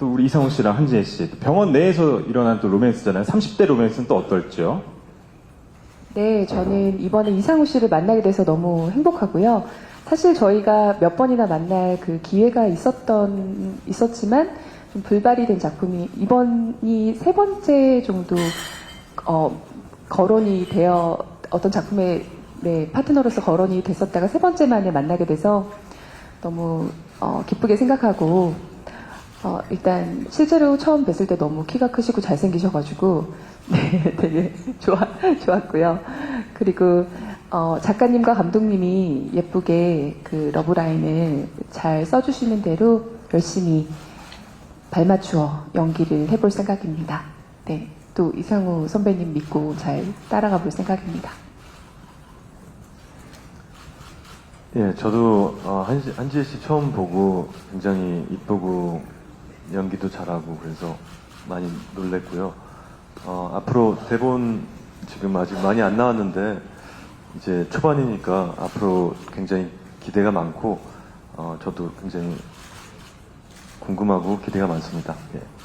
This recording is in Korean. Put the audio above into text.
또 우리 이상우 씨랑 한지혜 씨, 또 병원 내에서 일어난 또 로맨스잖아요. 30대 로맨스는 또 어떨지요? 네, 저는 이번에 이상우 씨를 만나게 돼서 너무 행복하고요. 사실 저희가 몇 번이나 만날 그 기회가 있었던, 있었지만 좀 불발이 된 작품이 이번이 세 번째 정도, 어, 거론이 되어 어떤 작품의 네, 파트너로서 거론이 됐었다가 세 번째 만에 만나게 돼서 너무 어, 기쁘게 생각하고 어, 일단 실제로 처음 뵀을 때 너무 키가 크시고 잘생기셔가지고 네, 되게 좋아, 좋았고요. 그리고 어, 작가님과 감독님이 예쁘게 그 러브라인을 잘 써주시는 대로 열심히 발맞추어 연기를 해볼 생각입니다. 네, 또 이상우 선배님 믿고 잘 따라가 볼 생각입니다. 예, 저도 어, 한지, 한지혜 씨 처음 보고 굉장히 이쁘고 연기도 잘하고 그래서 많이 놀랬고요. 어, 앞으로 대본 지금 아직 많이 안 나왔는데 이제 초반이니까 앞으로 굉장히 기대가 많고 어, 저도 굉장히 궁금하고 기대가 많습니다. 예.